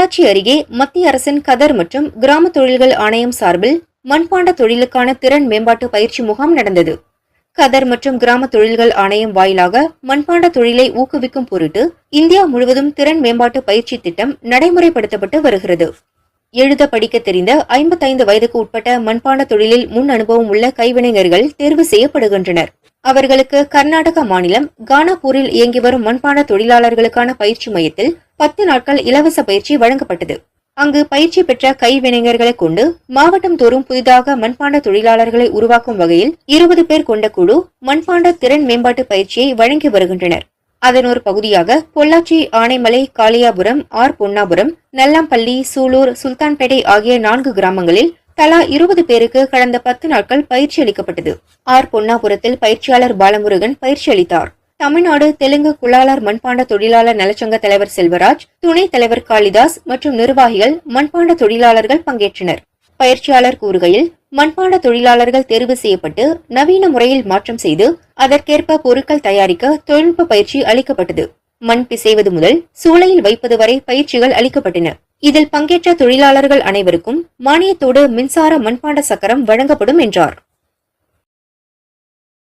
பொள்ளாச்சி அருகே மத்திய அரசின் கதர் மற்றும் கிராம தொழில்கள் ஆணையம் சார்பில் மண்பாண்ட தொழிலுக்கான திறன் மேம்பாட்டு பயிற்சி முகாம் நடந்தது. கதர் மற்றும் கிராம தொழில்கள் ஆணையம் வாயிலாக மண்பாண்ட தொழிலை ஊக்குவிக்கும் பொருட்டு இந்தியா முழுவதும் திறன் மேம்பாட்டு பயிற்சி திட்டம் நடைமுறைப்படுத்தப்பட்டு வருகிறது. எழுத படிக்க தெரிந்த ஐம்பத்தைந்து வயதுக்கு உட்பட்ட மண்பாண்ட தொழிலில் முன் அனுபவம் உள்ள கைவினைஞர்கள் தேர்வு செய்யப்படுகின்றனர். அவர்களுக்கு கர்நாடக மாநிலம் கானாப்பூரில் இயங்கி வரும் மண்பாண்ட தொழிலாளர்களுக்கான பயிற்சி மையத்தில் பத்து நாட்கள் இலவச பயிற்சி வழங்கப்பட்டது. அங்கு பயிற்சி பெற்ற கைவினைஞர்களை கொண்டு மாவட்டம் தோறும் புதிதாக மண்பாண்ட தொழிலாளர்களை உருவாக்கும் வகையில் இருபது பேர் கொண்ட குழு மண்பாண்ட திறன் மேம்பாட்டு பயிற்சியை வழங்கி வருகின்றனர். அதன் ஒரு பகுதியாக பொள்ளாச்சி ஆனைமலை காளியாபுரம் ஆர் பொன்னாபுரம் நல்லாம்பள்ளி சூலூர் சுல்தான்பேட்டை ஆகிய நான்கு கிராமங்களில் தலா இருபது பேருக்கு கடந்த பத்து நாட்கள் பயிற்சி அளிக்கப்பட்டது. ஆர் பொன்னாபுரத்தில் பயிற்சியாளர் பாலமுருகன் பயிற்சி அளித்தார். தமிழ்நாடு தெலுங்கு குளாளர் மண்பாண்ட தொழிலாளர் நலச்சங்க தலைவர் செல்வராஜ் துணைத் தலைவர் காளிதாஸ் மற்றும் நிர்வாகிகள் மண்பாண்ட தொழிலாளர்கள் பங்கேற்றனர். பயிற்சியாளர் கூறுகையில் மண்பாண்ட தொழிலாளர்கள் தேர்வு செய்யப்பட்டு நவீன முறையில் மாற்றம் செய்து அதற்கேற்ப பொருட்கள் தயாரிக்க தொழில்நுட்ப பயிற்சி அளிக்கப்பட்டது. மண் பிசைவது முதல் சூளையில் வைப்பது வரை பயிற்சிகள் அளிக்கப்பட்டன. இதில் பங்கேற்ற தொழிலாளர்கள் அனைவருக்கும் மானியத்தோடு மின்சார மண்பாண்ட சக்கரம் வழங்கப்படும் என்றார்.